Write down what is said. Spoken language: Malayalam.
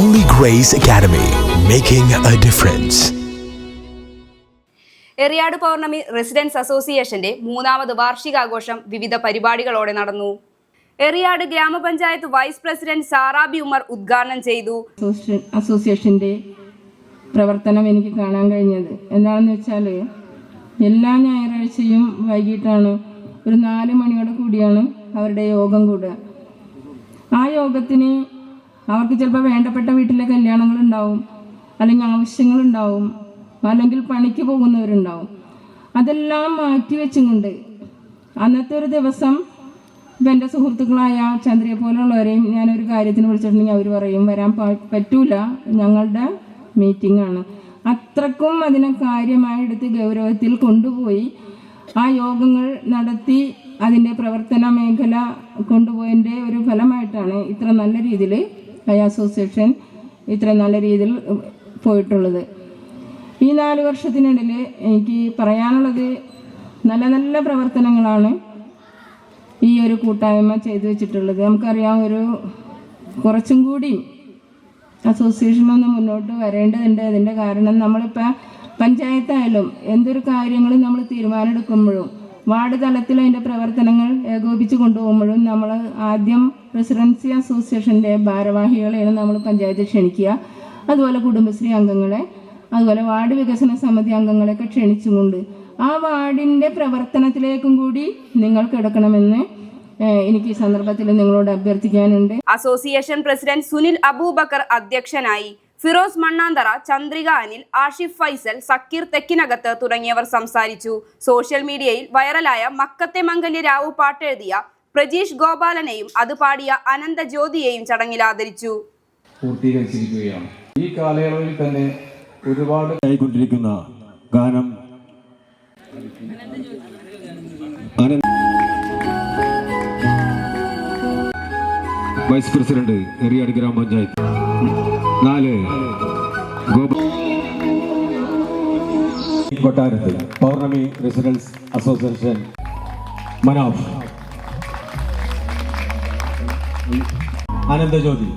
Holy Grace Academy, making a difference. Eriyad Pournami residence അസോസിയേഷന്റെ മൂന്നാമത് വാർഷികാഘോഷം വിവിധ പരിപാടികളോടെ നടന്നു. എറിയാട് ഗ്രാമപഞ്ചായത്ത് വൈസ് പ്രസിഡന്റ് സാറാബി ഉമർ ഉദ്ഘാടനം ചെയ്തു. അസോസിയേഷന്റെ അസോസിയേഷന്റെ പ്രവർത്തനം എനിക്ക് കാണാൻ കഴിഞ്ഞത് എന്താണെന്ന് വെച്ചാൽ എല്ലാ ഞായറാഴ്ചയും വൈകിട്ടാണ് ഒരു നാല് മണിയോട് കൂടിയാണ് അവരുടെ യോഗം കൂടുക. ആ യോഗത്തിന് അവർക്ക് ചിലപ്പോൾ വേണ്ടപ്പെട്ട വീട്ടിലെ കല്യാണങ്ങൾ ഉണ്ടാവും അല്ലെങ്കിൽ ആവശ്യങ്ങളുണ്ടാവും അല്ലെങ്കിൽ പണിക്ക് പോകുന്നവരുണ്ടാവും. അതെല്ലാം മാറ്റി വെച്ചുകൊണ്ട് അന്നത്തെ ഒരു ദിവസം ഇപ്പം എന്റെ സുഹൃത്തുക്കളായ ചന്ദ്രയെ പോലുള്ളവരെയും ഞാനൊരു കാര്യത്തിന് വിളിച്ചിട്ടുണ്ടെങ്കിൽ അവർ പറയും വരാൻ പറ്റൂല. ഞങ്ങളുടെ മീറ്റിംഗ് ആണ് അത്രക്കും അതിനെ കാര്യമായി എടുത്ത് ഗൗരവത്തിൽ കൊണ്ടുപോയി. ആ യോഗങ്ങൾ നടത്തി അതിന്റെ പ്രവർത്തന മേഖല കൊണ്ടുപോയതിന്റെ ഒരു ഫലമായിട്ടാണ് ഇത്ര നല്ല രീതിയിൽ ഐ അസോസിയേഷൻ ഇത്ര നല്ല രീതിയിൽ പോയിട്ടുള്ളത്. ഈ നാല് വർഷത്തിനിടയിൽ എനിക്ക് പറയാനുള്ളത് നല്ല നല്ല പ്രവർത്തനങ്ങളാണ് ഈ ഒരു കൂട്ടായ്മ ചെയ്തു വെച്ചിട്ടുള്ളത്. നമുക്കറിയാം ഒരു കുറച്ചും കൂടി അസോസിയേഷൻ ഒന്ന് മുന്നോട്ട് വരേണ്ടതുണ്ട്. അതിന്റെ കാരണം നമ്മളിപ്പോൾ പഞ്ചായത്തായാലും എന്തൊരു കാര്യങ്ങളും നമ്മൾ തീരുമാനമെടുക്കുമ്പോഴും വാർഡ് തലത്തിൽ അതിന്റെ പ്രവർത്തനങ്ങൾ ഏകോപിച്ച് കൊണ്ടുപോകുമ്പോഴും നമ്മൾ ആദ്യം റെസിഡൻസി അസോസിയേഷന്റെ ഭാരവാഹികളെയാണ് നമ്മൾ പഞ്ചായത്തിൽ ക്ഷണിക്കുക. അതുപോലെ കുടുംബശ്രീ അംഗങ്ങളെ അതുപോലെ വാർഡ് വികസന സമിതി അംഗങ്ങളെയൊക്കെ ക്ഷണിച്ചുകൊണ്ട് ആ വാർഡിന്റെ പ്രവർത്തനത്തിലേക്കും കൂടി നിങ്ങൾക്ക് എടുക്കണമെന്ന് എനിക്ക് ഈ സന്ദർഭത്തിൽ നിങ്ങളോട് അഭ്യർത്ഥിക്കാനുണ്ട്. അസോസിയേഷൻ പ്രസിഡന്റ് സുനിൽ അബൂബക്കർ അധ്യക്ഷനായി ഫിറോസ് മണ്ണാന്തറ ചന്ദ്രിക അനിൽ ആഷിഫ് ഫൈസൽ സക്കീർ തെക്കിനകത്ത് തുടങ്ങിയവർ സംസാരിച്ചു. സോഷ്യൽ മീഡിയയിൽ വൈറലായ മക്കത്തെ മംഗല്യ രാവു പാട്ടെഴുതിയ പ്രജീഷ് ഗോപാലനെയും അത് പാടിയ അനന്ത ജ്യോതിയെയും ചടങ്ങിൽ ആദരിച്ചു. പൂർത്തീകരിച്ചിരിക്കുകയാണ്. ഈ കാലയളവിൽ തന്നെ ഒരുപാട് ആയിക്കൊണ്ടിരിക്കുന്ന ഗാനം വൈസ് പ്രസിഡന്റ് എറിയാട് ഗ്രാമപഞ്ചായത്ത്. നാല്. കൊട്ടാരത്തിൽ പൗർണമി റെസിഡൻസ് അസോസിയേഷൻ മനാഫ് ആനന്ദജ്യോതി